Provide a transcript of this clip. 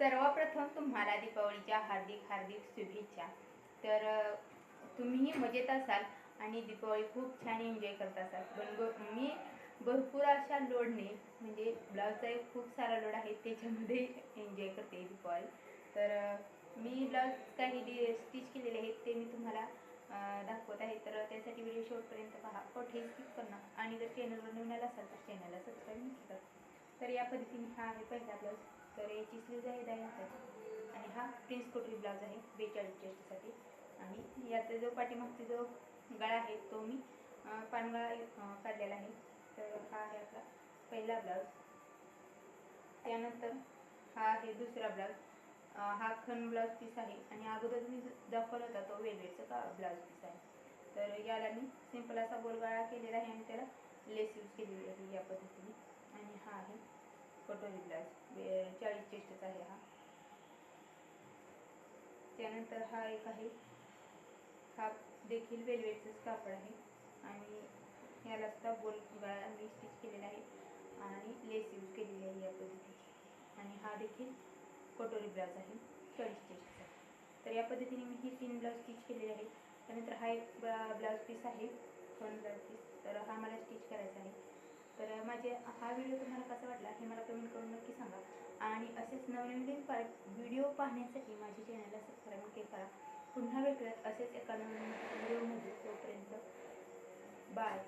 सर्वप्रथम तुम्हाला दीपावलीच्या हार्दिक हार्दिक शुभेच्छा. तर तुम्हीही मजेत असाल आणि दीपावली खूप छान एन्जॉय करत असाल. पण मी भरपूर अशा लोडने म्हणजे ब्लाऊजचा एक खूप सारा लोड आहे त्याच्यामध्ये एन्जॉय करते दीपावली. तर मी ब्लाऊज काही स्टिच केलेले आहेत ते मी तुम्हाला दाखवत आहे. तर त्यासाठी व्हिडिओ शेवटपर्यंत पहा. कोठेही स्किप करणं आणि जर चॅनलवर नवीन आला असाल तर चॅनलला सबस्क्राईब नक्की करा. तर या पद्धतीने हा आहे पहिला ब्लाऊज. तर याची स्लीज आहे दहा इंचाची आणि हा प्रिन्स कोटरी ब्लाऊज आहे बेचाळीस चेस्टसाठी आणि याचा जो पाठीमागचा जो गळा आहे तो मी पानगळा काढलेला आहे. तर हा आहे आपला पहिला ब्लाऊज त्यानंतर हा आहे दुसरा ब्लाऊज हा खण ब्लाऊज पीस आहे. आणि अगोदर मी दाखवला होता तो वेलवेटचा का ब्लाऊज पीस आहे. तर याला मी सिंपल असा गोलगळा केलेला आहे आणि त्याला लेस यूज केलेली आहे या पद्धतीने. कटोरी ब्लाऊज चाळीस चेस्टचा आहे हा. त्यानंतर हा एक आहे. हा देखील वेलवेटचंच कापड आहे. आणि याला सुद्धा बोल गळा मी स्टिच केलेला आहे. आणि लेस यूज केलेली आहे या पद्धतीची. आणि हा देखील कटोरी ब्लाऊज आहे. चाळीस चेस्टचा तर या पद्धतीने मी ही तीन ब्लाऊज स्टिच केलेले आहे. त्यानंतर हा एक ब्लाऊज पीस आहे. दोन ब्लाऊज पीस तर हा मला स्टिच करायचा आहे. तर माझे हा व्हिडिओ तुम्हाला कसा वाटला हे मला कमेंट करून नक्की सांगा. आणि असेच नवनवीन पा व्हिडिओ पाहण्यासाठी माझ्या चॅनलला सबस्क्राईब नक्की करा. पुन्हा भेटूयात असेच एका नवीन व्हिडिओमध्ये तोपर्यंत बाय